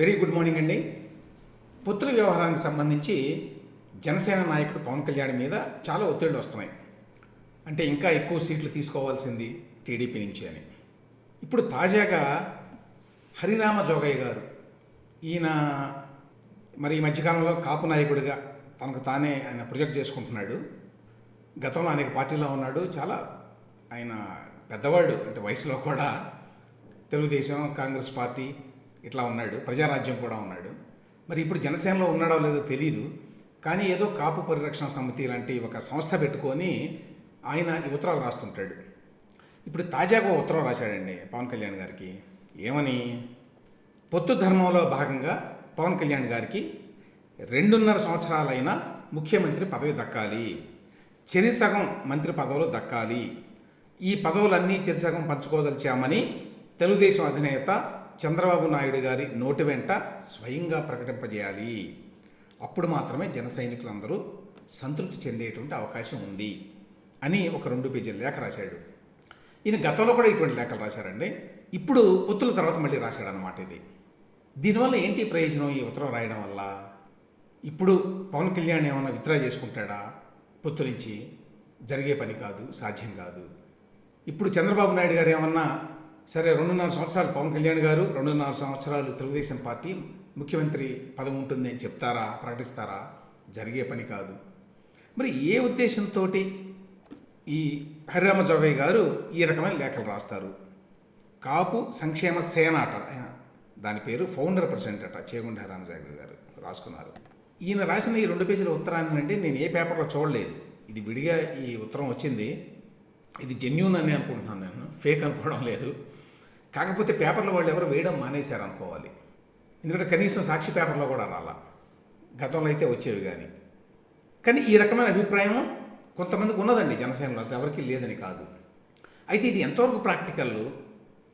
Very good morning అండి. పుత్ర వ్యవహారానికి సంబంధించి జనసేన నాయకుడు పవన్ కళ్యాణ్ మీద చాలా ఒత్తిళ్ళు వస్తున్నాయి. అంటే ఇంకా ఎక్కువ సీట్లు తీసుకోవాల్సింది టీడీపీ నుంచి అని. ఇప్పుడు తాజాగా హరిరామ జోగయ్య గారు ఈయన మరి ఈ మధ్యకాలంలో కాపు నాయకుడిగా తనకు తానే ఆయన ప్రొజెక్ట్ చేసుకుంటున్నాడు. గతంలో అనేక పార్టీలో ఉన్నాడు. చాలా ఆయన పెద్దవాడు అంటే వయసులో కూడా తెలుగుదేశం కాంగ్రెస్ పార్టీ ఇట్లా ఉన్నాడు ప్రజారాజ్యం కూడా ఉన్నాడు. మరి ఇప్పుడు జనసేనలో ఉన్నాడో లేదో తెలియదు కానీ ఏదో కాపు పరిరక్షణ సమితి లాంటి ఒక సంస్థ పెట్టుకొని ఆయన ఈ ఉత్తరాలు రాస్తుంటాడు. ఇప్పుడు తాజాగా ఉత్తరం రాశాడండి పవన్ కళ్యాణ్ గారికి. ఏమని? పొత్తు ధర్మంలో భాగంగా పవన్ కళ్యాణ్ గారికి రెండున్నర సంవత్సరాలైన ముఖ్యమంత్రి పదవి దక్కాలి. చెరిసగం మంత్రి పదవులు దక్కాలి. ఈ పదవులన్నీ చెరిసగం పంచుకోదలిచామని తెలుగుదేశం అధినేత చంద్రబాబు నాయుడు గారి నోటి వెంట స్వయంగా ప్రకటింపజేయాలి. అప్పుడు మాత్రమే జన సైనికులందరూ సంతృప్తి చెందేటువంటి అవకాశం ఉంది అని ఒక రెండు పేజీల లేఖ రాశాడు. ఈయన గతంలో కూడా ఇటువంటి లేఖలు రాశారండి. ఇప్పుడు పొత్తుల తర్వాత మళ్ళీ రాశాడనమాట ఇది. దీనివల్ల ఏంటి ప్రయోజనం ఈ ఉత్తరం రాయడం వల్ల? ఇప్పుడు పవన్ కళ్యాణ్ ఏమైనా విత్డ్రా చేసుకుంటాడా? పొత్తు నుంచి జరిగే పని కాదు సాధ్యం కాదు. ఇప్పుడు చంద్రబాబు నాయుడు గారు ఏమన్నా సరే రెండున్నర సంవత్సరాలు పవన్ కళ్యాణ్ గారు రెండున్నర సంవత్సరాలు తెలుగుదేశం పార్టీ ముఖ్యమంత్రి పదవి ఉంటుంది అని చెప్తారా ప్రకటిస్తారా? జరిగే పని కాదు. మరి ఏ ఉద్దేశంతో ఈ హరిరామ జోగయ్య గారు ఈ రకమైన లేఖలు రాస్తారు? కాపు సంక్షేమ సేన అట దాని పేరు ఫౌండర్ ప్రెసిడెంట్ అట చేగుండ హరిరామ జోగయ్య గారు రాసుకున్నారు. ఈయన రాసిన ఈ రెండు పేజీల ఉత్తరాన్ని అంటే నేను ఏ పేపర్లో చూడలేదు. ఇది విడిగా ఈ ఉత్తరం వచ్చింది. ఇది జెన్యున్ అని అనుకుంటున్నాను నేను. ఫేక్ అనుకోవడం లేదు. కాకపోతే పేపర్లో వాళ్ళు ఎవరు వేయడం మానేశారు అనుకోవాలి ఎందుకంటే కనీసం సాక్షి పేపర్లో కూడా రాలా. గతంలో అయితే వచ్చేవి కానీ కానీ ఈ రకమైన అభిప్రాయం కొంతమందికి ఉన్నదండి జనసేనలో అసలు ఎవరికీ లేదని కాదు. అయితే ఇది ఎంతవరకు ప్రాక్టికల్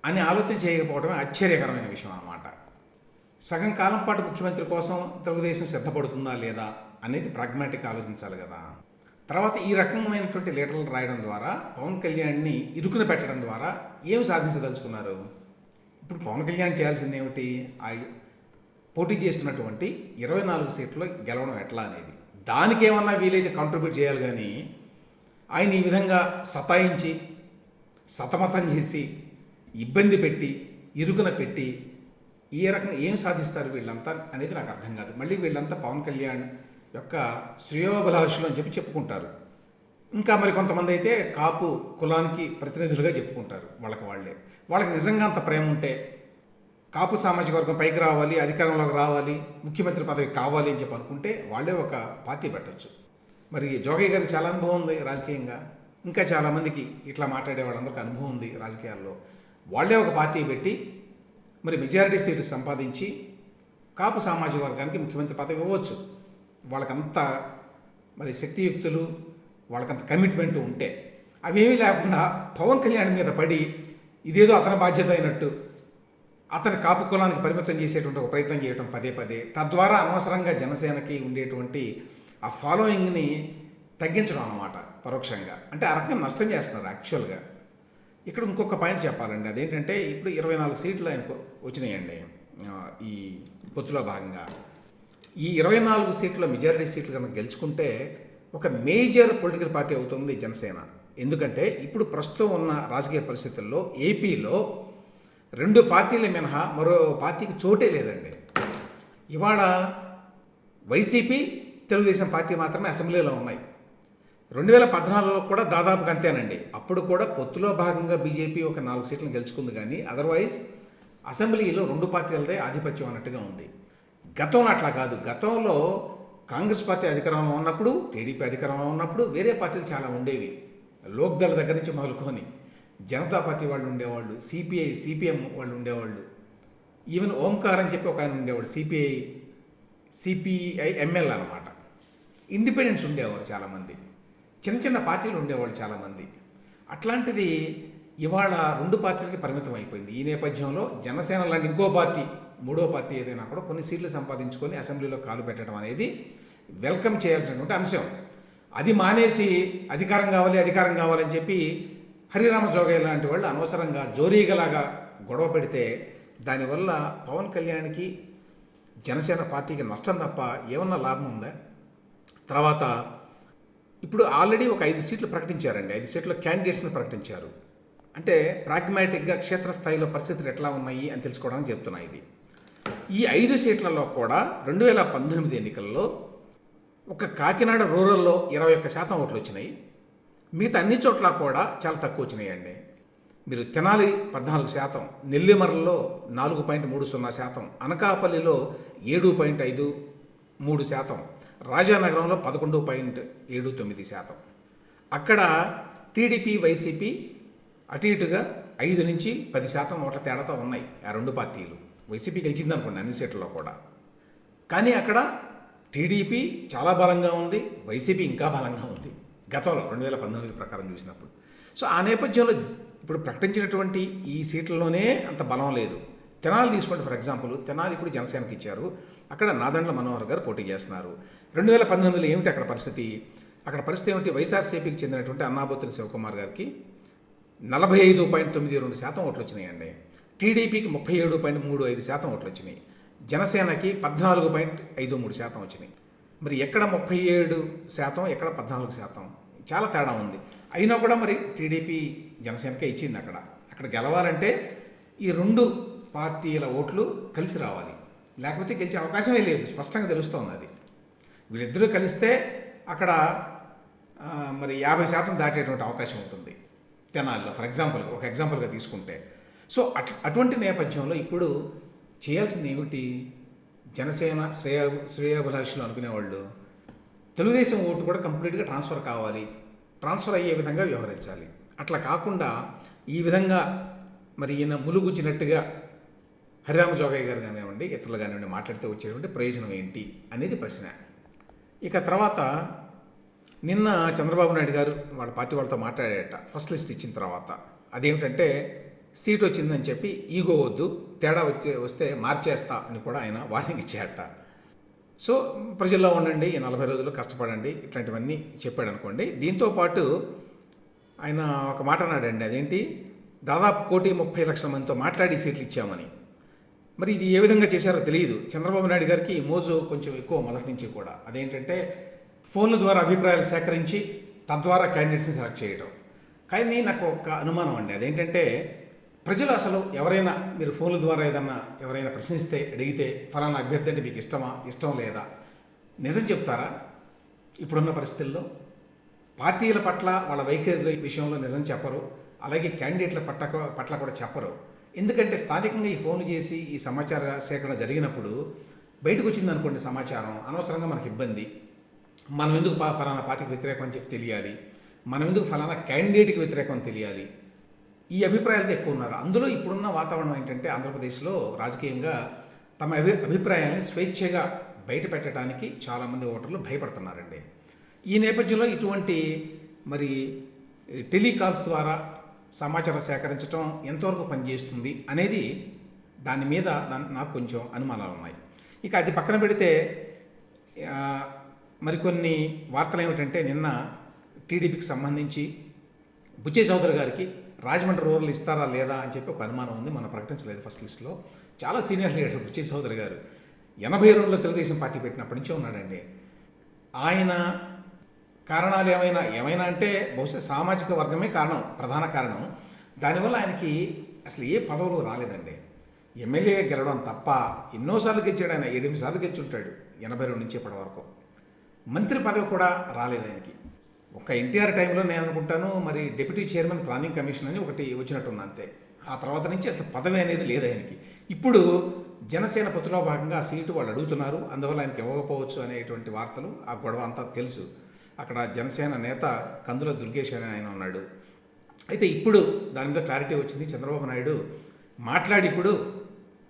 అని ఆలోచన చేయకపోవడమే ఆశ్చర్యకరమైన విషయం అన్నమాట. సగం కాలం పాటు ముఖ్యమంత్రి కోసం తెలుగుదేశం సిద్ధపడుతుందా లేదా అనేది ప్రాగ్మాటిక్ ఆలోచించాలి కదా. తర్వాత ఈ రకమైనటువంటి లీటర్లు రాయడం ద్వారా పవన్ కళ్యాణ్ని ఇరుకున పెట్టడం ద్వారా ఏమి సాధించదలుచుకున్నారు? ఇప్పుడు పవన్ కళ్యాణ్ చేయాల్సింది ఏమిటి? ఆ పోటీ చేస్తున్నటువంటి ఇరవై నాలుగు సీట్లు గెలవడం ఎట్లా అనేది. దానికి ఏమన్నా వీలైతే కాంట్రిబ్యూట్ చేయాలి కానీ ఆయన ఈ విధంగా సతాయించి సతమతం చేసి ఇబ్బంది పెట్టి ఇరుకున పెట్టి ఏ రకంగా ఏం సాధిస్తారు వీళ్ళంతా అనేది నాకు అర్థం కాదు. మళ్ళీ వీళ్ళంతా పవన్ కళ్యాణ్ యొక్క శ్రేయోభిలాషులు అని చెప్పి చెప్పుకుంటారు. ఇంకా మరి కొంతమంది అయితే కాపు కులానికి ప్రతినిధులుగా చెప్పుకుంటారు వాళ్ళకి వాళ్ళే. వాళ్ళకి నిజంగా అంత ప్రేమ ఉంటే కాపు సామాజిక వర్గం పైకి రావాలి అధికారంలోకి రావాలి ముఖ్యమంత్రి పదవి కావాలి అని చెప్పి అనుకుంటే వాళ్ళే ఒక పార్టీ పెట్టచ్చు. మరి జోగయ్య గారికి చాలా అనుభవం ఉంది రాజకీయంగా. ఇంకా చాలామందికి ఇట్లా మాట్లాడే వాళ్ళందరికీ అనుభవం ఉంది రాజకీయాల్లో. వాళ్ళే ఒక పార్టీ పెట్టి మరి మెజారిటీ సీట్లు సంపాదించి కాపు సామాజిక వర్గానికి ముఖ్యమంత్రి పదవి ఇవ్వచ్చు. వాళ్ళకంత మరి శక్తియుక్తులు వాళ్ళకంత కమిట్మెంట్ ఉంటే. అవేమీ లేకుండా పవన్ కళ్యాణ్ మీద పడి ఇదేదో అతని బాధ్యత అయినట్టు అతని కాపు కులానికి పరిమితం చేసేటువంటి ఒక ప్రయత్నం చేయడం పదే పదే. తద్వారా అనవసరంగా జనసేనకి ఉండేటువంటి ఆ ఫాలోయింగ్ని తగ్గించడం అన్నమాట పరోక్షంగా. అంటే ఆ రకంగా నష్టం చేస్తున్నారు యాక్చువల్గా ఇక్కడ ఇంకొక పాయింట్ చెప్పాలండి. అదేంటంటే ఇప్పుడు ఇరవై నాలుగు సీట్లు ఆయనకు వచ్చినాయండి. ఈ పొత్తులో భాగంగా. ఈ ఇరవై నాలుగు సీట్ల మెజారిటీ సీట్లు కనుక గెలుచుకుంటే ఒక మేజర్ పొలిటికల్ పార్టీ అవుతుంది జనసేన. ఎందుకంటే ఇప్పుడు ప్రస్తుతం ఉన్న రాజకీయ పరిస్థితుల్లో ఏపీలో రెండు పార్టీల మినహా మరో పార్టీకి చోటే లేదండి. ఇవాళ వైసీపీ తెలుగుదేశం పార్టీ మాత్రమే అసెంబ్లీలో ఉన్నాయి. రెండు వేల పద్నాలుగులో కూడా దాదాపుగా అంతేనండి. అప్పుడు కూడా పొత్తులో భాగంగా బీజేపీ ఒక నాలుగు సీట్లను గెలుచుకుంది కానీ అదర్వైజ్ అసెంబ్లీలో రెండు పార్టీలదే ఆధిపత్యం అన్నట్టుగా ఉంది. గతంలో అట్లా కాదు. గతంలో కాంగ్రెస్ పార్టీ అధికారంలో ఉన్నప్పుడు టీడీపీ అధికారంలో ఉన్నప్పుడు వేరే పార్టీలు చాలా ఉండేవి. లోక్దళ దగ్గర నుంచి మొదలుకొని జనతా పార్టీ వాళ్ళు ఉండేవాళ్ళు సిపిఐ సిపిఎం వాళ్ళు ఉండేవాళ్ళు. ఈవెన్ ఓంకార్ అని చెప్పి ఒక ఆయన ఉండేవాడు సిపిఐ సిపిఐ ఎంఎల్ అనమాట ఇండిపెండెన్స్ ఉండేవారు చాలామంది. చిన్న చిన్న పార్టీలు ఉండేవాళ్ళు చాలామంది. అట్లాంటిది ఇవాళ రెండు పార్టీలకి పరిమితం అయిపోయింది. ఈ నేపథ్యంలో జనసేన లాంటి ఇంకో పార్టీ మూడో పార్టీ ఏదైనా కూడా కొన్ని సీట్లు సంపాదించుకొని అసెంబ్లీలో కాలు పెట్టడం అనేది వెల్కమ్ చేయాల్సినటువంటి అంశం. అది మానేసి అధికారం కావాలి అధికారం కావాలని చెప్పి హరిరామ జోగయ్య లాంటి వాళ్ళు అనవసరంగా జోరీగలాగా గొడవ పెడితే దానివల్ల పవన్ కళ్యాణ్కి జనసేన పార్టీకి నష్టం తప్ప ఏమన్నా లాభం ఉందా? తర్వాత ఇప్పుడు ఆల్రెడీ ఒక ఐదు సీట్లు ప్రకటించారండి. ఐదు సీట్ల క్యాండిడేట్స్ని ప్రకటించారు. అంటే ప్రాగ్మాటిక్గా క్షేత్రస్థాయిలో పరిస్థితులు ఎట్లా ఉన్నాయి అని తెలుసుకోవడానికి చెప్తున్నా ఇది. ఈ ఐదు సీట్లలో కూడా రెండు వేల పంతొమ్మిది ఎన్నికల్లో ఒక కాకినాడ రూరల్లో ఇరవై ఒక్క శాతం ఓట్లు వచ్చినాయి. మిగతా అన్ని చోట్ల కూడా చాలా తక్కువ వచ్చినాయండి. మీరు తెనాలి పద్నాలుగు శాతం నెల్లిమర్లలో నాలుగు పాయింట్ మూడు సున్నా శాతం అనకాపల్లిలో ఏడు పాయింట్ ఐదు మూడు శాతం రాజానగరంలో పదకొండు పాయింట్ ఏడు తొమ్మిది శాతం. అక్కడ టీడీపీ వైసీపీ అటు ఇటుగా ఐదు నుంచి పది శాతం ఓట్ల తేడాతో ఉన్నాయి ఆ రెండు పార్టీలు. వైసీపీ గెలిచింది అనుకోండి అన్ని సీట్లలో కూడా. కానీ అక్కడ టీడీపీ చాలా బలంగా ఉంది వైసీపీ ఇంకా బలంగా ఉంది. గతంలో రెండు వేల పంతొమ్మిది ప్రకారం చూసినప్పుడు. సో ఆ నేపథ్యంలో ఇప్పుడు ప్రకటించినటువంటి ఈ సీట్లలోనే అంత బలం లేదు. తెనాలి తీసుకోండి ఫర్ ఎగ్జాంపుల్. తెనాలి ఇప్పుడు జనసేనకి ఇచ్చారు. అక్కడ నాదండ్ల మనోహర్ గారు పోటీ చేస్తున్నారు. రెండు వేల పంతొమ్మిదిలో ఏమిటి అక్కడ పరిస్థితి? అక్కడ పరిస్థితి ఏమిటి? వైఎస్ఆర్సీపీకి చెందినటువంటి అన్నాబోతుని శివకుమార్ గారికి నలభై ఐదు పాయింట్ తొమ్మిది రెండు శాతం ఓట్లు వచ్చినాయండి. టీడీపీకి ముప్పై ఏడు పాయింట్ మూడు ఐదు శాతం ఓట్లు వచ్చినాయి జనసేనకి పద్నాలుగు పాయింట్ ఐదు మూడు శాతం వచ్చినాయి. మరి ఎక్కడ ముప్పై ఏడు శాతం ఎక్కడ పద్నాలుగు శాతం? చాలా తేడా ఉంది. అయినా కూడా మరి టీడీపీ జనసేనకే ఇచ్చింది అక్కడ. అక్కడ గెలవాలంటే ఈ రెండు పార్టీల ఓట్లు కలిసి రావాలి. లేకపోతే గెలిచే అవకాశమే లేదు. స్పష్టంగా తెలుస్తోంది అది. వీళ్ళిద్దరూ కలిస్తే అక్కడ మరి యాభై శాతం దాటేటువంటి అవకాశం ఉంటుంది. తెనాలిలో ఫర్ ఎగ్జాంపుల్ ఒక ఎగ్జాంపుల్గా తీసుకుంటే. సో అట్ అటువంటి నేపథ్యంలో ఇప్పుడు చేయాల్సింది ఏమిటి? జనసేన శ్రేయా శ్రేయాభిలాషులు అనుకునేవాళ్ళు తెలుగుదేశం ఓటు కూడా కంప్లీట్గా ట్రాన్స్ఫర్ కావాలి ట్రాన్స్ఫర్ అయ్యే విధంగా వ్యవహరించాలి. అట్లా కాకుండా ఈ విధంగా మరి ఈయన ములుగుచ్చినట్టుగా హరిరామ జోగయ్య గారు కానివ్వండి ఇతరులు కానివ్వండి మాట్లాడితే వచ్చేటువంటి ప్రయోజనం ఏంటి అనేది ప్రశ్న. ఇక తర్వాత నిన్న చంద్రబాబు నాయుడు గారు వాళ్ళ పార్టీ వాళ్ళతో మాట్లాడేట ఫస్ట్ లిస్ట్ ఇచ్చిన తర్వాత. అదేమిటంటే సీట్ వచ్చిందని చెప్పి ఈగో వద్దు తేడా వచ్చే వస్తే మార్చేస్తా అని కూడా ఆయన వార్నింగ్ ఇచ్చారట సో ప్రజల్లో ఉండండి ఈ నలభై రోజులు కష్టపడండి ఇట్లాంటివన్నీ చెప్పాడు అనుకోండి. దీంతో పాటు ఆయన ఒక మాట అన్నాడండి అదేంటి? దాదాపు కోటి ముప్పై లక్షల మందితో మాట్లాడి సీట్లు ఇచ్చామని. మరి ఇది ఏ విధంగా చేశారో తెలియదు. చంద్రబాబు నాయుడు గారికి ఈ మోజు కొంచెం ఎక్కువ మొదటి నుంచి కూడా. అదేంటంటే ఫోన్ల ద్వారా అభిప్రాయాలు సేకరించి తద్వారా క్యాండిడేట్స్ని సెలెక్ట్ చేయడం కానీ నాకు ఒక అనుమానం అండి. అదేంటంటే ప్రజలు అసలు ఎవరైనా మీరు ఫోన్ల ద్వారా ఏదన్నా ఎవరైనా ప్రశ్నిస్తే అడిగితే ఫలానా అభ్యర్థి అంటే మీకు ఇష్టమా ఇష్టం లేదా? నిజం చెప్తారా? ఇప్పుడున్న పరిస్థితుల్లో పార్టీల పట్ల వాళ్ళ వైఖరి విషయంలో నిజం చెప్పరు. అలాగే క్యాండిడేట్ల పట్ల పట్ల కూడా చెప్పరు. ఎందుకంటే స్థానికంగా ఈ ఫోన్ చేసి ఈ సమాచార సేకరణ జరిగినప్పుడు బయటకు వచ్చింది అనుకోండి సమాచారం అనవసరంగా మనకి ఇబ్బంది. మనం ఎందుకు పా ఫలానా పార్టీకి వ్యతిరేకం అని చెప్పి తెలియాలి. మనం ఎందుకు ఫలానా క్యాండిడేట్కి వ్యతిరేకం తెలియాలి. ఈ అభిప్రాయాలతో ఎక్కువ ఉన్నారు. అందులో ఇప్పుడున్న వాతావరణం ఏంటంటే ఆంధ్రప్రదేశ్లో రాజకీయంగా తమ అభి అభిప్రాయాన్ని స్వేచ్ఛగా బయట పెట్టడానికి చాలామంది ఓటర్లు భయపడుతున్నారండి. ఈ నేపథ్యంలో ఇటువంటి మరి టెలికాల్స్ ద్వారా సమాచారం సేకరించడం ఎంతవరకు పనిచేస్తుంది అనేది దాని మీద నాకు కొంచెం అనుమానాలు ఉన్నాయి. ఇక అది పక్కన పెడితే మరికొన్ని వార్తలు ఏమిటంటే నిన్న టీడీపీకి సంబంధించి బుచ్చే చౌదరి గారికి రాజమండ్రి రూరల్ ఇస్తారా లేదా అని చెప్పి ఒక అనుమానం ఉంది మనం ప్రకటించలేదు ఫస్ట్ లిస్ట్లో. చాలా సీనియర్ లీడర్ బుచ్చి చౌదరి గారు ఎనభై రెండులో తెలుగుదేశం పార్టీ పెట్టినప్పటి నుంచే ఉన్నాడండి. ఆయన కారణాలు ఏమైనా ఏమైనా అంటే బహుశా సామాజిక వర్గమే కారణం ప్రధాన కారణం. దానివల్ల ఆయనకి అసలు ఏ పదవులు రాలేదండి. ఎమ్మెల్యేగా గెలవడం తప్ప ఎన్నోసార్లు గెలిచాడు ఆయన ఎనిమిది సార్లు గెలిచి ఉంటాడు ఎనభై రెండు నుంచి ఇప్పటి వరకు మంత్రి పదవి కూడా రాలేదు ఆయనకి. ఒక ఎన్టీఆర్ టైంలో నేను అనుకుంటాను మరి డిప్యూటీ చైర్మన్ ప్లానింగ్ కమిషన్ అని ఒకటి వచ్చినట్టుంది అంతే. ఆ తర్వాత నుంచి అసలు పదవి అనేది లేదు ఆయనకి. ఇప్పుడు జనసేన పొత్తులో భాగంగా ఆ సీటు వాళ్ళు అడుగుతున్నారు అందువల్ల ఆయనకి ఇవ్వకపోవచ్చు అనేటువంటి వార్తలు ఆ గొడవ అంతా తెలుసు. అక్కడ జనసేన నేత కందుల దుర్గేష్ అని ఆయన ఉన్నాడు. అయితే ఇప్పుడు దాని మీద క్లారిటీ వచ్చింది చంద్రబాబు నాయుడు మాట్లాడి ఇప్పుడు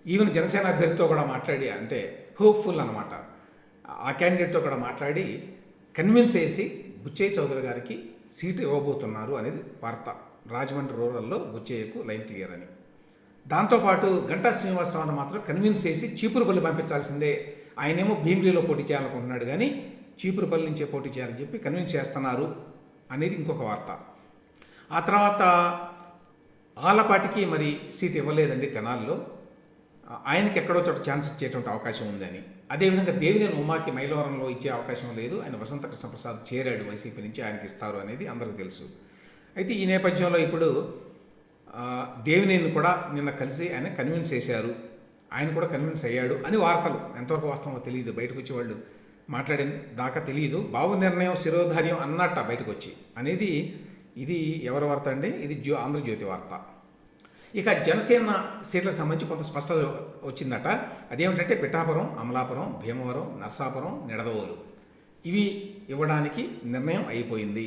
ఈవెన్ జనసేన అభ్యర్థితో కూడా మాట్లాడి అంటే హోప్ఫుల్ అనమాట ఆ క్యాండిడేట్తో కూడా మాట్లాడి కన్విన్స్ చేసి బుచ్చయ్య చౌదరి గారికి సీటు ఇవ్వబోతున్నారు అనేది వార్త. రాజమండ్రి రూరల్లో బుచ్చయ్యకు లైన్ క్లియర్ అని. దాంతోపాటు గంటా శ్రీనివాసరావును మాత్రం కన్విన్స్ చేసి చీపురుపల్లి పంపించాల్సిందే. ఆయనేమో భీమిలీలో పోటీ చేయాలనుకుంటున్నాడు కానీ చీపురుపల్లి నుంచే పోటీ చేయాలని చెప్పి కన్విన్స్ చేస్తున్నారు అనేది ఇంకొక వార్త. ఆ తర్వాత ఆలపాటికి మరి సీట్ ఇవ్వలేదండి తెనాల్లో. ఆయనకి ఎక్కడో చోట ఛాన్స్ ఇచ్చేటువంటి అవకాశం ఉందని. అదేవిధంగా దేవినేని ఉమాకి మైలవరంలో ఇచ్చే అవకాశం లేదు. ఆయన వసంత కృష్ణ ప్రసాద్ చేరాడు వైసీపీ నుంచి ఆయనకి ఇస్తారు అనేది అందరికీ తెలుసు. అయితే ఈ నేపథ్యంలో ఇప్పుడు దేవినేని కూడా నిన్న కలిసి ఆయన కన్విన్స్ చేశారు. ఆయన కూడా కన్విన్స్ అయ్యాడు అని వార్తలు. ఎంతవరకు వాస్తవమో తెలియదు. బయటకు వచ్చేవాళ్ళు మాట్లాడిన దాకా తెలియదు. బాబు నిర్ణయం శిరోధార్యం అన్నట్ట బయటకు వచ్చి. అనేది ఇది ఎవరి వార్త అండి? ఇది జ్యో ఆంధ్రజ్యోతి వార్త. ఇక జనసేన సీట్లకు సంబంధించి కొంత స్పష్టత వచ్చిందట. అదేమిటంటే పిఠాపురం అమలాపురం భీమవరం నర్సాపురం నిడదవోలు. ఇవి ఇవ్వడానికి నిర్ణయం అయిపోయింది.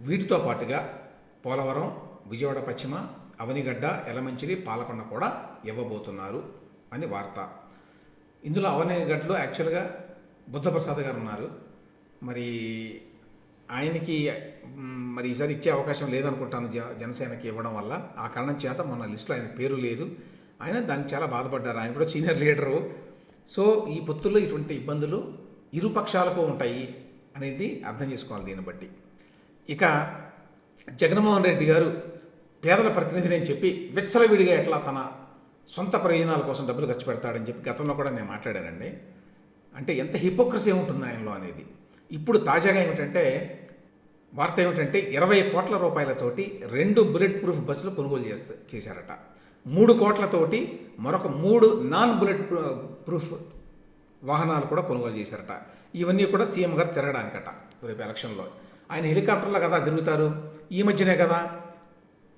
వీటితో పాటుగా పోలవరం విజయవాడ పశ్చిమ అవనిగడ్డ ఎలమంచిలి పాలకొండ కూడా ఇవ్వబోతున్నారు అని వార్త. ఇందులో అవనిగడ్డలో యాక్చువల్గా బుద్ధప్రసాద్ గారు ఉన్నారు. మరి ఆయనకి మరి ఈసారి ఇచ్చే అవకాశం లేదనుకుంటాను జ జనసేనకి ఇవ్వడం వల్ల. ఆ కారణం చేత మన లిస్టులో ఆయన పేరు లేదు. ఆయన దానికి చాలా బాధపడ్డారు. ఆయన కూడా సీనియర్ లీడరు. సో ఈ పొత్తుల్లో ఇటువంటి ఇబ్బందులు ఇరు పక్షాలకు ఉంటాయి అనేది అర్థం చేసుకోవాలి దీన్ని బట్టి. ఇక జగన్మోహన్ రెడ్డి గారు పేదల ప్రతినిధిని అని చెప్పి విచ్చలవిడిగా ఎట్లా తన సొంత ప్రయోజనాల కోసం డబ్బులు ఖర్చు పెడతాడని చెప్పి గతంలో కూడా నేను మాట్లాడానండి. అంటే ఎంత హిపోక్రసీ ఉంటుంది ఆయనలో అనేది. ఇప్పుడు తాజాగా ఏమిటంటే వార్త ఏమిటంటే ఇరవై కోట్ల రూపాయలతోటి రెండు బుల్లెట్ ప్రూఫ్ బస్సులు కొనుగోలు చేస్తా చేశారట. మూడు కోట్లతోటి మరొక మూడు నాన్ బుల్లెట్ ప్రూఫ్ వాహనాలు కూడా కొనుగోలు చేశారట. ఇవన్నీ కూడా సీఎం గారు తిరగడానికట రేపు ఎలక్షన్లో. ఆయన హెలికాప్టర్లో కదా తిరుగుతారు? ఈ మధ్యనే కదా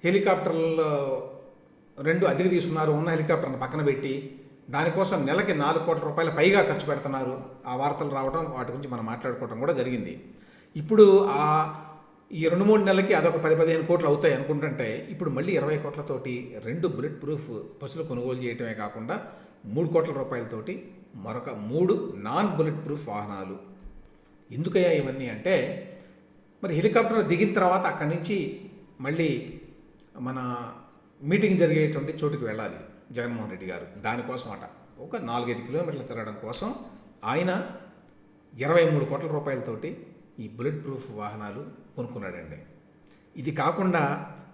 హెలికాప్టర్లో రెండు అద్దెకు తీసుకున్నారు ఉన్న హెలికాప్టర్ని పక్కన పెట్టి. దానికోసం నెలకి నాలుగు కోట్ల రూపాయల పైగా ఖర్చు పెడుతున్నారు. ఆ వార్తలు రావడం వాటి గురించి మనం మాట్లాడుకోవడం కూడా జరిగింది. ఇప్పుడు ఆ ఈ రెండు మూడు నెలలకి అదొక పది పదిహేను కోట్లు అవుతాయి అనుకుంటుంటే ఇప్పుడు మళ్ళీ ఇరవై కోట్లతోటి రెండు బుల్లెట్ ప్రూఫ్ బస్సులు కొనుగోలు చేయటమే కాకుండా మూడు కోట్ల రూపాయలతోటి మరొక మూడు నాన్ బుల్లెట్ ప్రూఫ్ వాహనాలు. ఎందుకయ్యా ఇవన్నీ అంటే మరి హెలికాప్టర్ దిగిన తర్వాత అక్కడి నుంచి మళ్ళీ మన మీటింగ్ జరిగేటువంటి చోటుకి వెళ్ళాలి. జగన్మోహన్ రెడ్డి గారు దానికోసం అట. ఒక నాలుగైదు కిలోమీటర్లు తిరగడం కోసం ఆయన ఇరవై మూడు కోట్ల రూపాయలతోటి ఈ బుల్లెట్ ప్రూఫ్ వాహనాలు కొనుక్కున్నాడండి. ఇది కాకుండా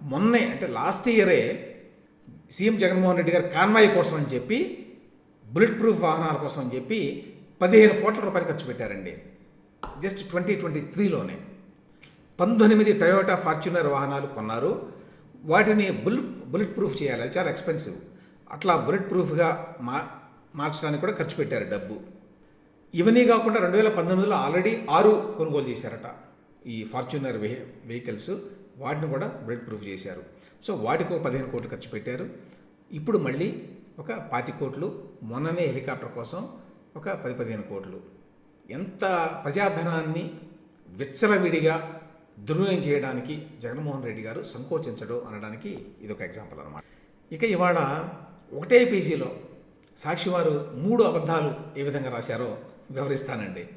మొన్నే అంటే లాస్ట్ ఇయరే సీఎం జగన్మోహన్ రెడ్డి గారు కాన్వాయ్ కోసం అని చెప్పి బుల్లెట్ ప్రూఫ్ వాహనాల కోసం అని చెప్పి పదిహేను కోట్ల రూపాయలు ఖర్చు పెట్టారండి. జస్ట్ ట్వంటీ ట్వంటీ త్రీలోనే. పంతొమ్మిది టయోటా ఫార్చునర్ వాహనాలు కొన్నారు. వాటిని బుల్ బుల్లెట్ ప్రూఫ్ చేయాలి. చాలా ఎక్స్పెన్సివ్. అట్లా బుల్లెట్ ప్రూఫ్గా మా మార్చడానికి కూడా ఖర్చు పెట్టారు డబ్బు. ఇవన్నీ కాకుండా రెండు వేల పంతొమ్మిదిలో ఆల్రెడీ ఆరు కొనుగోలు చేశారట ఈ ఫార్చునర్ వెహి వెహికల్స్. వాటిని కూడా బుల్లెట్ ప్రూఫ్ చేశారు. సో వాటికి ఒక పదిహేను కోట్లు ఖర్చు పెట్టారు. ఇప్పుడు మళ్ళీ ఒక పాతి కోట్లు మొన్ననే హెలికాప్టర్ కోసం ఒక పది పదిహేను కోట్లు. ఎంత ప్రజాధనాన్ని విచ్చలవిడిగా దుర్వినియోగం చేయడానికి జగన్మోహన్ రెడ్డి గారు సంకోచించడు అనడానికి ఇది ఒక ఎగ్జాంపుల్ అనమాట ఇక ఇవాళ ఒకటే పేజీలో సాక్షివారు మూడు అబద్ధాలు ఏ విధంగా రాశారో వివరిస్తానండి.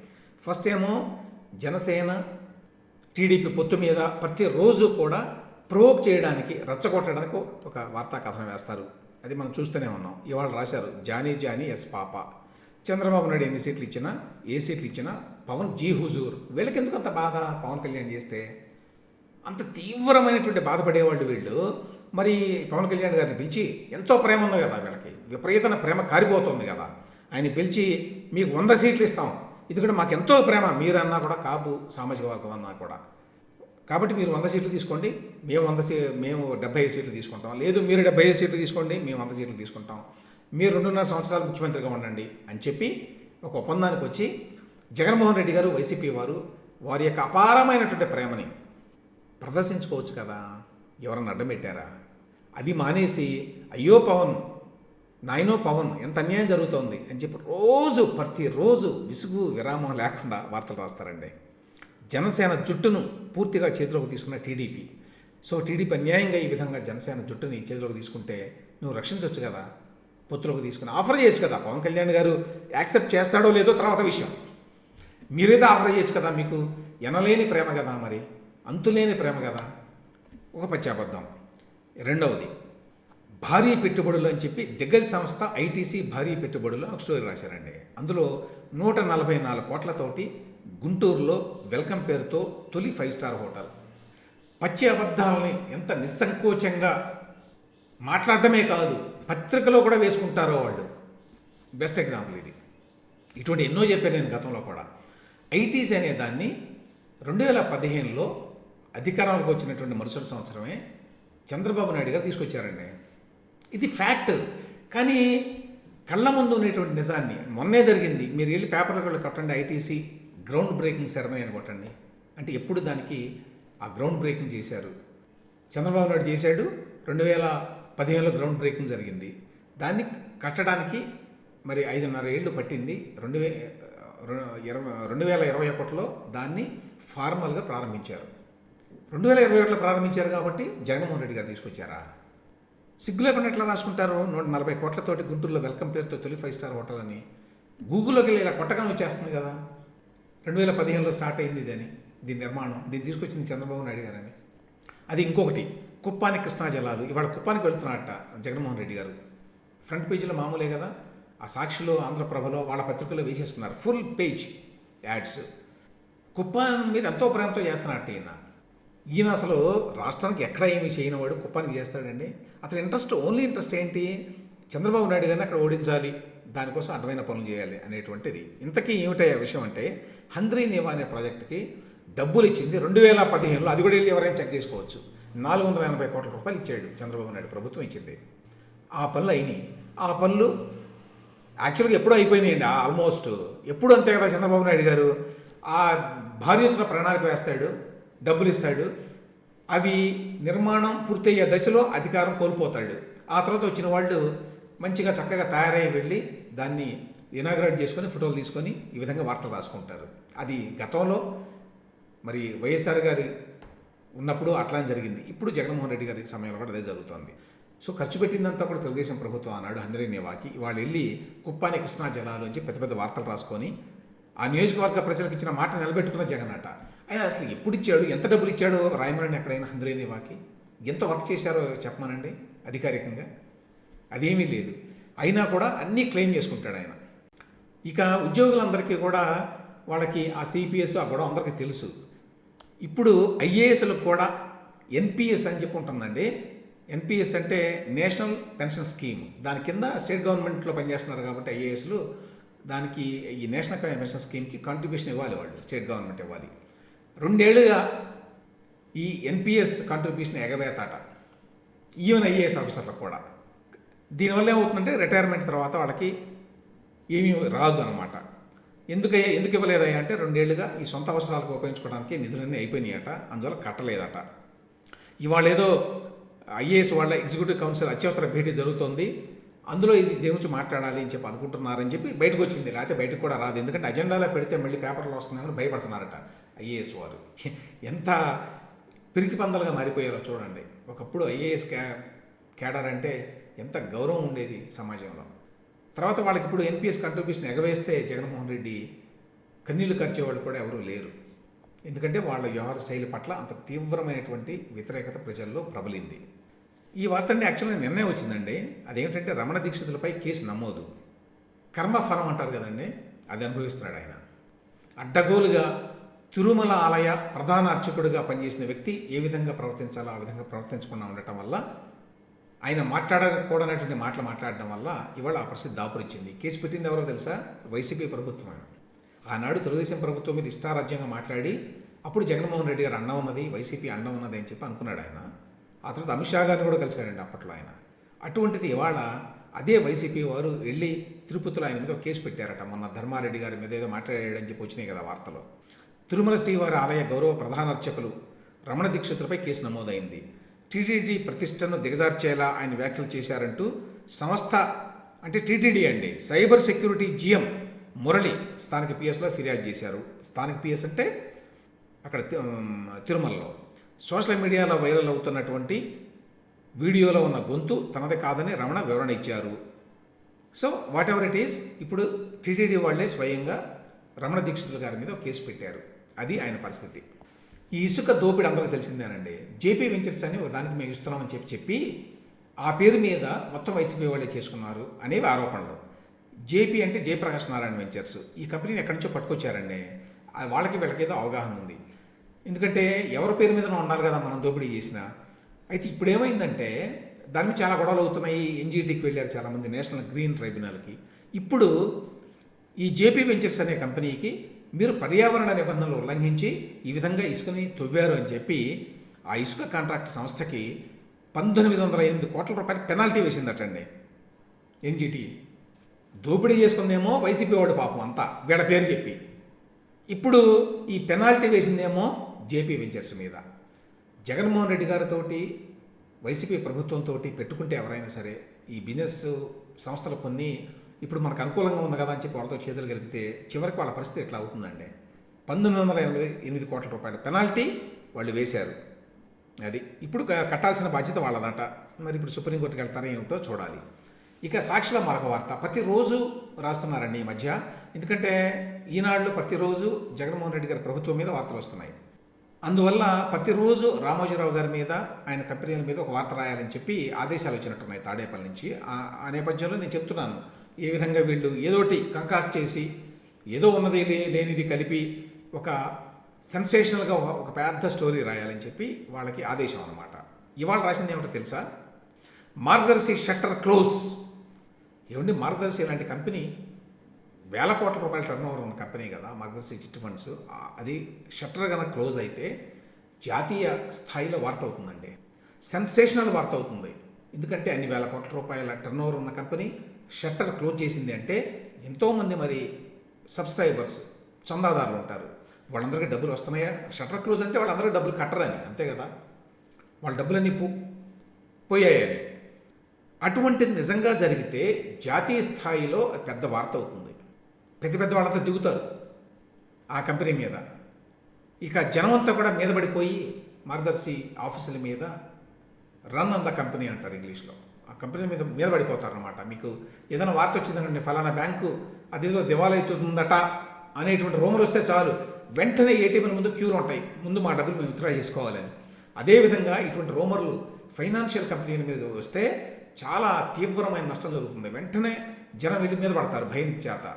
ఫస్ట్ ఏమో జనసేన టీడీపీ పొత్తు మీద ప్రతిరోజు కూడా ప్రోక్ చేయడానికి రచ్చగొట్టడానికి ఒక వార్తా కథనం వేస్తారు. అది మనం చూస్తూనే ఉన్నాం. ఇవాళ రాశారు Johnny Johnny yes papa. Chandrababu Naidu ఎన్ని సీట్లు ఇచ్చినా ఏ సీట్లు ఇచ్చినా పవన్ జీ హుజూర్. వీళ్ళకి ఎందుకు అంత బాధ? పవన్ కళ్యాణ్ చేస్తే? అంత తీవ్రమైనటువంటి బాధపడేవాళ్ళు వీళ్ళు. మరి పవన్ కళ్యాణ్ గారిని పిలిచి ఎంతో ప్రేమ ఉంది కదా వీళ్ళకి. విపరీతమైన ప్రేమ కారిపోతుంది కదా. ఆయన పిలిచి మీకు వంద సీట్లు ఇస్తాం. ఇది కూడా మాకు ఎంతో ప్రేమ. మీరన్నా కూడా కాపు సామాజిక వర్గం అన్నా కూడా. కాబట్టి మీరు వంద సీట్లు తీసుకోండి. మేము వంద సీ మేము డెబ్బై ఐదు సీట్లు తీసుకుంటాం. లేదు మీరు డెబ్బై ఐదు సీట్లు తీసుకోండి. మేము వంద సీట్లు తీసుకుంటాం. మీరు రెండున్నర సంవత్సరాలు ముఖ్యమంత్రిగా ఉండండి అని చెప్పి ఒక ఒప్పందానికి వచ్చి జగన్మోహన్ రెడ్డి గారు వైసీపీ వారు వారి యొక్క అపారమైనటువంటి ప్రేమని ప్రదర్శించుకోవచ్చు కదా. ఎవరన్నా అడ్డం పెట్టారా? అది మానేసి అయ్యో పవన్ నాయనో పవన్ ఎంత అన్యాయం జరుగుతోంది అని చెప్పి రోజు ప్రతిరోజు విసుగు విరామం లేకుండా వార్తలు రాస్తారండి. జనసేన జుట్టును పూర్తిగా చేతిలోకి తీసుకున్న టీడీపీ. సో టీడీపీ అన్యాయంగా ఈ విధంగా జనసేన జుట్టుని చేతిలోకి తీసుకుంటే నువ్వు రక్షించవచ్చు కదా? పొత్తులోకి తీసుకుని ఆఫర్ చేయొచ్చు కదా? పవన్ కళ్యాణ్ గారు యాక్సెప్ట్ చేస్తాడో లేదో తర్వాత విషయం. మీరేదో ఆఫర్ చేయొచ్చు కదా మీకు? ఎనలేని ప్రేమ కదా మరి? అంతులేని ప్రేమ కదా? ఒక పచ్చాబద్ధం రెండవది భారీ పెట్టుబడులు అని చెప్పి దిగ్గజ సంస్థ ఐటీసీ భారీ పెట్టుబడులు ఒక స్టోరీ రాశారండి. అందులో నూట నలభై నాలుగు కోట్లతోటి గుంటూరులో వెల్కమ్ పేరుతో తొలి ఫైవ్ స్టార్ హోటల్. పచ్చి అబద్ధాలని ఎంత నిస్సంకోచంగా మాట్లాడటమే కాదు పత్రికలో కూడా వేసుకుంటారో వాళ్ళు. బెస్ట్ ఎగ్జాంపుల్ ఇది. ఇటువంటి ఎన్నో చెప్పాను నేను గతంలో కూడా. ఐటీసీ అనే దాన్ని రెండు వేల పదిహేనులో అధికారంలోకి వచ్చినటువంటి మరుసటి సంవత్సరమే చంద్రబాబు నాయుడు గారు తీసుకొచ్చారండి. ఇది ఫ్యాక్ట్. కానీ కళ్ళ ముందు ఉన్నటువంటి నిజాన్ని మొన్నే జరిగింది. మీరు వెళ్ళి పేపర్లలో కొట్టండి ఐటీసీ గ్రౌండ్ బ్రేకింగ్ సెరమనీ అని కొట్టండి. అంటే ఎప్పుడు దానికి ఆ గ్రౌండ్ బ్రేకింగ్ చేశారు? చంద్రబాబు నాయుడు చేశాడు రెండు వేల పదిహేనులో గ్రౌండ్ బ్రేకింగ్ జరిగింది. దాన్ని కట్టడానికి మరి ఐదున్నర ఏళ్ళు పట్టింది. రెండు వే ఇరవై రెండు వేల ఇరవై ఒకటిలో దాన్ని ఫార్మల్గా ప్రారంభించారు. రెండు వేల ఇరవై ఒకటిలో ప్రారంభించారు కాబట్టి జగన్మోహన్ రెడ్డి గారు తీసుకొచ్చారా? సిగ్గు లేకుండా ఎట్లా రాసుకుంటారు? నూట నలభై కోట్లతోటి గుంటూరులో వెల్కమ్ పేరుతో తొలి ఫైవ్ స్టార్ హోటల్ అని. గూగుల్లోకి వెళ్ళి ఇలా కొట్టగానే వచ్చేస్తుంది కదా. రెండు వేల పదిహేనులో స్టార్ట్ అయింది ఇది అని దీని నిర్మాణం దీన్ని తీసుకొచ్చింది చంద్రబాబు నాయుడు గారని అది ఇంకొకటి కుప్పానికి కృష్ణా జలాలు. ఇవాళ కుప్పానికి వెళ్తున్నారట జగన్మోహన్ రెడ్డి గారు. ఫ్రంట్ పేజీలో మామూలే కదా. ఆ సాక్షిలో ఆంధ్రప్రభలో వాళ్ళ పత్రికలో వేసేసుకున్నారు. Full page ads. కుప్పాన్ మీద ఎంతో ప్రేమతో చేస్తున్నట్టు ఈయన. ఈయన అసలు రాష్ట్రానికి ఎక్కడ ఏమి చేయనివాడు కుప్పానికి చేస్తాడండి. అతని ఇంట్రెస్ట్ ఓన్లీ ఇంట్రెస్ట్ ఏంటి? చంద్రబాబు నాయుడు గారిని అక్కడ ఓడించాలి దానికోసం అడ్డమైన పనులు చేయాలి అనేటువంటిది. ఇంతకీ ఏమిటయ్యే విషయం అంటే హంద్రీ నేవా అనే ప్రాజెక్టుకి డబ్బులు ఇచ్చింది రెండు వేల పదిహేనులో అది కూడా వెళ్ళి ఎవరైనా చెక్ చేసుకోవచ్చు. నాలుగు వందల ఎనభై కోట్ల రూపాయలు ఇచ్చాడు చంద్రబాబు నాయుడు ప్రభుత్వం ఇచ్చింది. ఆ పనులు అయినాయి. ఆ పనులు యాక్చువల్గా ఎప్పుడూ అయిపోయినాయండి ఆల్మోస్ట్. ఎప్పుడు అంతే కదా చంద్రబాబు నాయుడు గారు? ఆ భార్యతున్న ప్రణాళిక వేస్తాడు. డబ్బులు ఇస్తాడు అవి నిర్మాణం పూర్తయ్యే దశలో అధికారం కోల్పోతాడు. ఆ తర్వాత వచ్చిన వాళ్ళు మంచిగా చక్కగా తయారై వెళ్ళి దాన్ని ఇనాగ్రేట్ చేసుకొని ఫోటోలు తీసుకొని ఈ విధంగా వార్తలు రాసుకుంటారు. అది గతంలో మరి వైఎస్ఆర్ గారి ఉన్నప్పుడు అట్లానే జరిగింది. ఇప్పుడు జగన్మోహన్ రెడ్డి గారి సమయంలో కూడా అదే జరుగుతోంది. సో ఖర్చు పెట్టిందంతా కూడా తెలుగుదేశం ప్రభుత్వం అన్నాడు అందరి నేవాకి. వాళ్ళు వెళ్ళి కుప్పాని కృష్ణా జలాలు నుంచి పెద్ద పెద్ద వార్తలు రాసుకొని ఆ నియోజకవర్గ ప్రజలకు ఇచ్చిన మాట నిలబెట్టుకున్న జగన్ అట. ఆయన అసలు ఎప్పుడు ఇచ్చాడు? ఎంత డబ్బులు ఇచ్చాడో రాయమనండి ఎక్కడైనా అందరి నేవాకి ఎంత వర్క్ చేశారో చెప్పమనండి అధికారికంగా? అదేమీ లేదు. అయినా కూడా అన్నీ క్లెయిమ్ చేసుకుంటాడు ఆయన. ఇక ఉద్యోగులందరికీ కూడా వాళ్ళకి ఆ సిపిఎస్ ఆ గొడవ అందరికీ తెలుసు. ఇప్పుడు ఐఏఎస్లకు కూడా ఎన్పిఎస్ అని చెప్పి ఉంటుందండి. ఎన్పిఎస్ అంటే నేషనల్ పెన్షన్ స్కీమ్. దాని కింద స్టేట్ గవర్నమెంట్లో పనిచేస్తున్నారు కాబట్టి ఐఏఎస్లు. దానికి ఈ నేషనల్ పెన్షన్ స్కీమ్కి కాంట్రిబ్యూషన్ ఇవ్వాలి వాళ్ళు స్టేట్ గవర్నమెంట్ ఇవ్వాలి. రెండేళ్ళుగా ఈ ఎన్పిఎస్ కాంట్రిబ్యూషన్ ఎగవేతాట. ఈవెన్ ఐఏఎస్ ఆఫీసర్లకు కూడా. దీనివల్ల ఏమవుతుందంటే రిటైర్మెంట్ తర్వాత వాళ్ళకి ఏమీ రాదు అనమాట ఎందుకు ఎందుకు ఇవ్వలేదయ్యా అంటే రెండేళ్ళుగా ఈ సొంత అవసరాలకు ఉపయోగించుకోవడానికి నిధులన్నీ అయిపోయినాయట అందువల్ల కట్టలేదట. ఇవాళ ఏదో ఐఏఎస్ వాళ్ళ ఎగ్జిక్యూటివ్ కౌన్సిల్ అత్యవసర భేటీ జరుగుతుంది. అందులో ఇది దేని గురించి మాట్లాడాలి అని చెప్పి అనుకుంటున్నారని చెప్పి బయటకు వచ్చింది. లేకపోతే బయటకు కూడా రాదు. ఎందుకంటే అజెండాలో పెడితే మళ్ళీ పేపర్లో వస్తుందని భయపడుతున్నారట. ఐఏఎస్ వారు. ఎంత పిరికి పందలుగా మారిపోయారో చూడండి. ఒకప్పుడు ఐఏఎస్ క్యా క్యాడర్ అంటే ఎంత గౌరవం ఉండేది సమాజంలో. తర్వాత వాళ్ళకి ఇప్పుడు ఎన్పిఎస్ కంట్రిబ్యూషన్ ఎగవేస్తే జగన్మోహన్ రెడ్డి కన్నీళ్ళు ఖర్చేవాళ్ళు కూడా ఎవరూ లేరు. ఎందుకంటే వాళ్ళ వ్యవహార శైలి పట్ల అంత తీవ్రమైనటువంటి వ్యతిరేకత ప్రజల్లో ప్రబలింది. ఈ వార్త అంటే యాక్చువల్గా నిర్ణయం వచ్చిందండి. అదేమిటంటే రమణ దీక్షితులపై కేసు నమోదు. కర్మఫలం అంటారు కదండి అది అనుభవిస్తున్నాడు ఆయన. అడ్డగోలుగా తిరుమల ఆలయ ప్రధాన అర్చకుడిగా పనిచేసిన వ్యక్తి ఏ విధంగా ప్రవర్తించాలో ఆ విధంగా ప్రవర్తించకుండా ఉండటం వల్ల ఆయన మాట్లాడకూడనటువంటి మాటలు మాట్లాడడం వల్ల ఇవాళ ఆ పరిస్థితి దాపురించింది. కేసు పెట్టింది ఎవరో తెలుసా? వైసీపీ ప్రభుత్వం ఆనాడు తెలుగుదేశం ప్రభుత్వం మీద ఇష్టారాజ్యంగా మాట్లాడి అప్పుడు జగన్మోహన్ రెడ్డి గారు అండం ఉన్నది వైసీపీ అండం ఉన్నది అని చెప్పి అనుకున్నాడు ఆయన. ఆ తర్వాత అమిత్ షా గారిని కూడా కలిశాడండి అప్పట్లో ఆయన. అటువంటిది ఇవాళ అదే వైసీపీ వారు వెళ్ళి తిరుపతిలో ఆయన మీద కేసు పెట్టారట. మొన్న ధర్మారెడ్డి గారి మీద ఏదో మాట్లాడాడని చెప్పి వచ్చినాయి కదా వార్తలు. తిరుమల శ్రీవారి ఆలయ గౌరవ ప్రధానార్చకులు రమణ దీక్షితులపై కేసు నమోదైంది. టీటీడీ ప్రతిష్టను దిగజార్చేలా ఆయన వ్యాఖ్యలు చేశారంటూ సంస్థ అంటే టీటీడీ అండి సైబర్ సెక్యూరిటీ జిఎం మురళి స్థానిక పిఎస్లో ఫిర్యాదు చేశారు. స్థానిక పిఎస్ అంటే అక్కడ తిరుమలలో. సోషల్ మీడియాలో వైరల్ అవుతున్నటువంటి వీడియోలో ఉన్న గొంతు తనది కాదని రమణ వివరణ ఇచ్చారు. So whatever it is ఇప్పుడు టీటీడీ వాళ్ళే స్వయంగా రమణ దీక్షితుల గారి మీద ఒక కేసు పెట్టారు. అది ఆయన పరిస్థితి. ఈ ఇసుక దోపిడి అందరికీ తెలిసిందేనండి. జేపీ వెంచర్స్ అని ఒక దానికి మేము ఇస్తున్నామని చెప్పి చెప్పి ఆ పేరు మీద మొత్తం వైసీపీ వాళ్ళే చేసుకున్నారు అనేవి ఆరోపణలు. జేపీ అంటే జయప్రకాష్ నారాయణ వెంచర్స్. ఈ కంపెనీని ఎక్కడి నుంచో పట్టుకొచ్చారండి. వాళ్ళకి వీళ్ళకి ఏదో అవగాహన ఉంది. ఎందుకంటే ఎవరి పేరు మీదనో ఉండాలి కదా మనం దోపిడీ చేసినా. అయితే ఇప్పుడు ఏమైందంటే దాని మీద చాలా గొడవలు అవుతున్నాయి. ఎన్జీటీకి వెళ్ళారు చాలామంది నేషనల్ గ్రీన్ ట్రైబ్యునల్కి. ఇప్పుడు ఈ జేపీ వెంచర్స్ అనే కంపెనీకి మీరు పర్యావరణ నిబంధనలు ఉల్లంఘించి ఈ విధంగా ఇసుకని తవ్వారు అని చెప్పి ఆ ఇసుక కాంట్రాక్ట్ సంస్థకి పంతొమ్మిది వందల ఎనిమిది కోట్ల రూపాయల పెనాల్టీ వేసిందటండి. ఎన్జిటి. దోపిడీ చేసుకుందేమో వైసీపీ వాడు పాపం అంతా వీళ్ళ పేరు చెప్పి. ఇప్పుడు ఈ పెనాల్టీ వేసిందేమో జేపీ వెంచర్స్ మీద. జగన్మోహన్ రెడ్డి గారితోటి వైసీపీ ప్రభుత్వంతో పెట్టుకుంటే ఎవరైనా సరే ఈ బిజినెస్ సంస్థలు కొన్ని ఇప్పుడు మనకు అనుకూలంగా ఉంది కదా అని చెప్పి వాళ్ళతో చేతులు గెలిపితే చివరికి వాళ్ళ పరిస్థితి ఎట్లా అవుతుందండి? పంతొమ్మిది వందల ఎనభై ఎనిమిది కోట్ల రూపాయల పెనాల్టీ వాళ్ళు వేశారు. అది ఇప్పుడు కట్టాల్సిన బాధ్యత వాళ్ళదట. మరి ఇప్పుడు సుప్రీంకోర్టుకి వెళ్తారా ఏమిటో చూడాలి. ఇక సాక్షిలో మరొక వార్త. ప్రతిరోజు రాస్తున్నారండి ఈ మధ్య. ఎందుకంటే ఈనాడులో ప్రతిరోజు జగన్మోహన్ రెడ్డి గారి ప్రభుత్వం మీద వార్తలు వస్తున్నాయి. అందువల్ల ప్రతిరోజు రామోజీరావు గారి మీద ఆయన కంపెనీల మీద ఒక వార్త రాయాలని చెప్పి ఆదేశాలు వచ్చినట్టున్నాయి తాడేపల్లి నుంచి. ఆ నేపథ్యంలో నేను చెప్తున్నాను. ఏ విధంగా వీళ్ళు ఏదోటి కంకాక్ చేసి ఏదో ఉన్నది లే- లేనిది కలిపి ఒక సెన్సేషనల్గా ఒక పెద్ద స్టోరీ రాయాలని చెప్పి వాళ్ళకి ఆదేశం అనమాట ఇవాళ రాసింది ఏమిటో తెలుసా? మార్గదర్శి షట్టర్ క్లోజ్. ఏమండి? మార్గదర్శి ఇలాంటి కంపెనీ వేల కోట్ల రూపాయల టర్న్ ఓవర్ ఉన్న కంపెనీ కదా మార్గదర్శి చిట్ ఫండ్స్ అది షట్టర్ కనుక క్లోజ్ అయితే జాతీయ స్థాయిలో వార్త అవుతుందండి. సెన్సేషనల్ వార్త అవుతుంది. ఎందుకంటే అన్ని వేల కోట్ల రూపాయల టర్న్ ఓవర్ ఉన్న కంపెనీ షట్టర్ క్లోజ్ చేసింది అంటే ఎంతోమంది మరి సబ్స్క్రైబర్స్ చందాదారులు ఉంటారు. వాళ్ళందరికీ డబ్బులు వస్తున్నాయా? షట్టర్ క్లోజ్ అంటే వాళ్ళందరూ డబ్బులు కట్టరని అంతే కదా? వాళ్ళ డబ్బులన్నీ పో పోయాయని అటువంటిది నిజంగా జరిగితే జాతీయ స్థాయిలో పెద్ద వార్త అవుతుంది. పెద్ద పెద్ద వాళ్ళంతా దిగుతారు ఆ కంపెనీ మీద. ఇక జనమంతా కూడా మీద పడిపోయి మార్గదర్శి ఆఫీసుల మీద రన్ అన్ ద కంపెనీ అంటారు ఇంగ్లీష్లో. కంపెనీ మీద మీద పడిపోతారనమాట మీకు ఏదైనా వార్త వచ్చిందనండి ఫలానా బ్యాంకు అదేదో దివాలా అనేటువంటి రూమర్ వస్తే చాలు వెంటనే ఏటీఎంల ముందు క్యూలు ఉంటాయి. ముందు మా డబ్బులు మేము విత్డ్రా చేసుకోవాలని. అదేవిధంగా ఇటువంటి రూమర్లు ఫైనాన్షియల్ కంపెనీల మీద వస్తే చాలా తీవ్రమైన నష్టం జరుగుతుంది. వెంటనే జనం వీళ్ళ మీద పడతారు భయం చేత.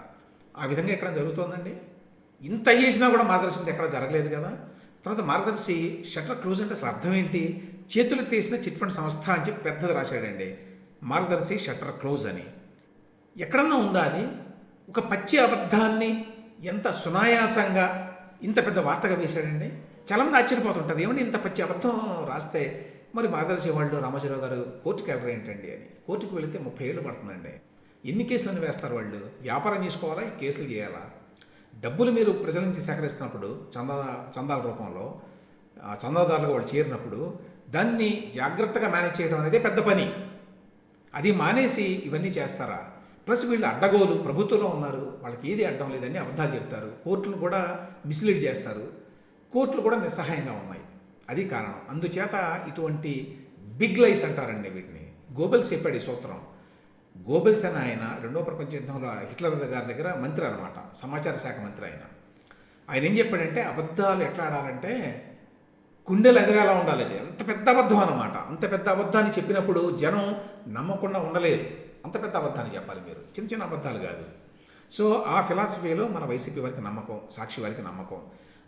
ఆ విధంగా ఎక్కడ జరుగుతోందండి? ఇంత చేసినా కూడా మార్గదర్శి ఎక్కడ జరగలేదు కదా. తర్వాత మార్గదర్శి షట్టర్ క్లోజ్ అంటే అసలు అర్థం ఏంటి? చేతులు తీసిన చిట్ ఫండ్ సంస్థ అని చెప్పి పెద్దది రాశాడండి. మార్గదర్శి షట్టర్ క్లోజ్ అని. ఎక్కడన్నా ఉందా అది? ఒక పచ్చి అబద్ధాన్ని ఎంత సునాయాసంగా ఇంత పెద్ద వార్తగా వేశాడండి. చాలామంది ఆశ్చర్యపోతుంటారు ఏమండి ఇంత పచ్చి అబద్ధం రాస్తే మరి మార్గదర్శి వాళ్ళు రామోజీరావు గారు కోర్టుకి వెళ్ళరు ఏంటండి? అని. కోర్టుకు వెళితే ముప్పై ఏళ్ళు పడుతుందండి. ఎన్ని కేసులను వేస్తారు వాళ్ళు? వ్యాపారం చేసుకోవాలా? ఈ కేసులు చేయాలా? డబ్బులు మీరు ప్రజల నుంచి సేకరిస్తున్నప్పుడు చందా చందాల రూపంలో చందాదారులుగా వాళ్ళు చేరినప్పుడు దాన్ని జాగ్రత్తగా మేనేజ్ చేయడం అనేది పెద్ద పని. అది మానేసి ఇవన్నీ చేస్తారా? ప్లస్ వీళ్ళు అడ్డగోలు ప్రభుత్వంలో ఉన్నారు. వాళ్ళకి ఏది అడ్డం లేదని అబద్ధాలు చెప్తారు. కోర్టులు కూడా మిస్లీడ్ చేస్తారు. కోర్టులు కూడా నిస్సహాయంగా ఉన్నాయి. అది కారణం. అందుచేత ఇటువంటి బిగ్ లైస్ అంటారండి వీటిని. గోబెల్స్ చెప్పాడు ఈ సూత్రం. గోబెల్స్ అని ఆయన రెండో ప్రపంచ యుద్ధంలో హిట్లర్ గారి దగ్గర మంత్రి అనమాట సమాచార శాఖ మంత్రి ఆయన. ఆయన ఏం చెప్పాడంటే అబద్ధాలు ఎట్లా ఆడాలంటే కుండెలు ఎదురేలా ఉండాలి అది. అంత పెద్ద అబద్ధం అనమాట అంత పెద్ద అబద్ధాన్ని చెప్పినప్పుడు జనం నమ్మకుండా ఉండలేరు. అంత పెద్ద అబద్ధాన్ని చెప్పాలి మీరు. చిన్న చిన్న అబద్ధాలు కాదు. సో ఆ ఫిలాసఫీలో మన వైసీపీ వారికి నమ్మకం సాక్షి వారికి నమ్మకం.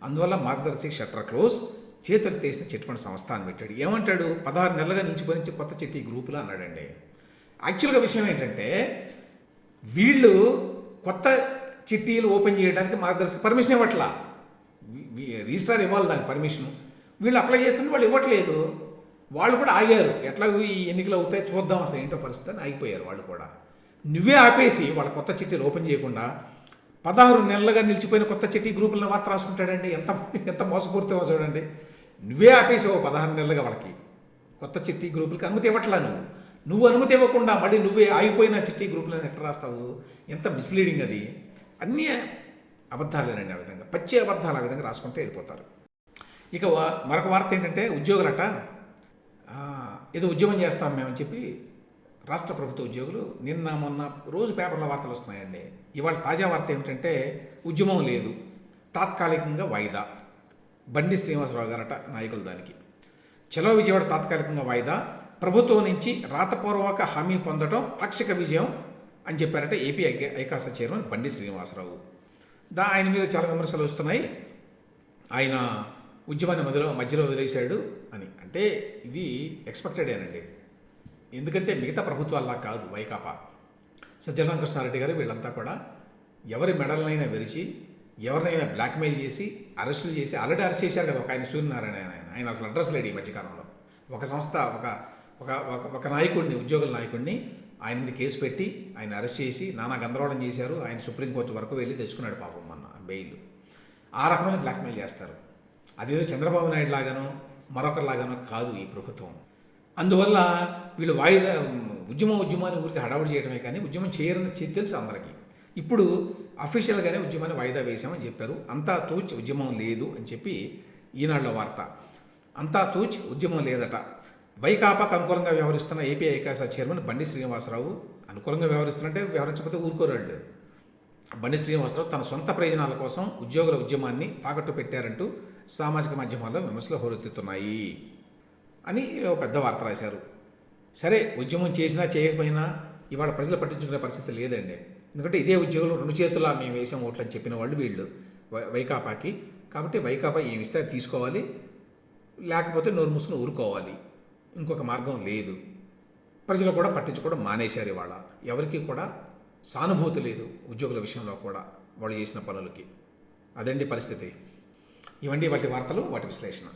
అందువల్ల మార్గదర్శి షట్టర్ క్లోజ్ చేతులు తీసిన చిట్ ఫండ్ సంస్థ అని పెట్టాడు. ఏమంటాడు? పదహారు నెలలుగా నిలిచిపోయించి కొత్త చిట్టి గ్రూపులో అన్నాడండి. యాక్చువల్గా విషయం ఏంటంటే వీళ్ళు కొత్త చిట్టీలు ఓపెన్ చేయడానికి మార్గదర్శక పర్మిషన్ ఇవ్వట్లా. రిజిస్ట్రార్ ఇవ్వాలి దానికి పర్మిషన్. వీళ్ళు అప్లై చేస్తుంటే వాళ్ళు ఇవ్వట్లేదు. వాళ్ళు కూడా ఆగారు. ఎట్లా ఈ ఎన్నికలు అవుతాయి చూద్దాం అసలు ఏంటో పరిస్థితి అని ఆగిపోయారు వాళ్ళు కూడా. నువ్వే ఆపేసి వాళ్ళ కొత్త చిట్టీలు ఓపెన్ చేయకుండా పదహారు నెలలుగా నిలిచిపోయిన కొత్త చిట్టి గ్రూపులను వార్త రాసుకుంటాడండి. ఎంత ఎంత మోసపూరితమో చూడండి. నువ్వే ఆపేసావు పదహారు నెలలుగా వాళ్ళకి కొత్త చిట్టి గ్రూపులకి అనుమతి ఇవ్వట్లా నువ్వు. నువ్వు అనుమతి ఇవ్వకుండా మళ్ళీ నువ్వే ఆగిపోయిన చిట్టి గ్రూపులను ఎట్లా రాస్తావు? ఎంత మిస్లీడింగ్ అది. అన్నీ అబద్ధాలేనండి ఆ విధంగా. పచ్చి అబద్ధాలు ఆ విధంగా రాసుకుంటే వెళ్ళిపోతారు. ఇక మరొక వార్త ఏంటంటే ఉద్యోగులట. ఏదో ఉద్యోగం చేస్తాం మేమని చెప్పి రాష్ట్ర ప్రభుత్వ ఉద్యోగులు నిన్న మొన్న రోజు పేపర్ల వార్తలు వస్తున్నాయండి. ఇవాళ తాజా వార్త ఏమిటంటే ఉద్యమం లేదు తాత్కాలికంగా వాయిదా. బండి శ్రీనివాసరావు గారట నాయకులు దానికి. చలో విజయవాడ తాత్కాలికంగా వాయిదా ప్రభుత్వం నుంచి రాతపూర్వక హామీ పొందడం పాక్షిక విజయం అని చెప్పారట ఏపీ ఐ ఐకాస చైర్మన్ బండి శ్రీనివాసరావు. దా ఆయన మీద చాలా విమర్శలు వస్తున్నాయి. ఆయన ఉద్యమాన్ని మధ్యలో మధ్యలో వదిలేశాడు అని. అంటే ఇది ఎక్స్పెక్టెడేనండి ఎందుకంటే మిగతా ప్రభుత్వాల్లా కాదు వైకాపా. సజ్జల రామకృష్ణారెడ్డి గారు వీళ్ళంతా కూడా ఎవరి మెడలనైనా విరిచి ఎవరినైనా బ్లాక్మెయిల్ చేసి అరెస్టులు చేసి ఆల్రెడీ అరెస్ట్ చేశారు కదా ఒక ఆయన సూర్యనారాయణ ఆయన. ఆయన అసలు అడ్రస్ లేడు ఈ మధ్యకాలంలో ఒక సంస్థ ఒక ఒక ఒక- ఒక నాయకుడిని ఉద్యోగుల నాయకుడిని ఆయన మీద కేసు పెట్టి ఆయన అరెస్ట్ చేసి నానా గందరగోళం చేశారు ఆయన సుప్రీంకోర్టు వరకు వెళ్ళి తెచ్చుకున్నాడు పాపం మొన్న బెయిల్. ఆ రకమైన బ్లాక్మెయిల్ చేస్తారు. అదేదో చంద్రబాబు నాయుడు లాగానో మరొకరిలాగానో కాదు ఈ ప్రభుత్వం. అందువల్ల వీళ్ళు వాయిదా ఉద్యమం ఉద్యమాన్ని ఊరికి హడావుడి చేయడమే కానీ ఉద్యమం చేయరని తెలుసు అందరికీ. ఇప్పుడు అఫీషియల్గానే ఉద్యమాన్ని వాయిదా వేశామని చెప్పారు. అంతా తూచి ఉద్యమం లేదు అని చెప్పి ఈనాడులో వార్త. అంతా తూచి ఉద్యమం లేదట. వైకాపాకు అనుకూలంగా వ్యవహరిస్తున్న ఏపీ ఐకాసా చైర్మన్ బండి శ్రీనివాసరావు అనుకూలంగా వ్యవహరిస్తున్నట్టే వ్యవహరించకపోతే ఊరుకోరాళ్ళు. బండి శ్రీనివాసరావు తన సొంత ప్రయోజనాల కోసం ఉద్యోగుల ఉద్యమాన్ని తాకట్టు పెట్టారంటూ సామాజిక మాధ్యమాల్లో విమర్శలు హోరెత్తుతున్నాయి అని పెద్ద వార్త రాశారు. సరే ఉద్యమం చేసినా చేయకపోయినా ఇవాళ ప్రజలు పట్టించుకునే పరిస్థితి లేదండి. ఎందుకంటే ఇదే ఉద్యోగులు రెండు చేతులా మేము వేసాం ఓట్లు అని చెప్పిన వాళ్ళు వీళ్ళు వై- వైకాపాకి. కాబట్టి వైకాపా ఏమి ఇస్తే అది తీసుకోవాలి. లేకపోతే నోరు మూసుకుని ఊరుకోవాలి. ఇంకొక మార్గం లేదు. ప్రజలు కూడా పట్టించుకోవడం మానేశారు ఇవాళ. ఎవరికి కూడా సానుభూతి లేదు ఉద్యోగుల విషయంలో కూడా వాళ్ళు చేసిన పనులకి. అదండి పరిస్థితి. ఇవండి వాటి వార్తలు వాటి విశ్లేషణ.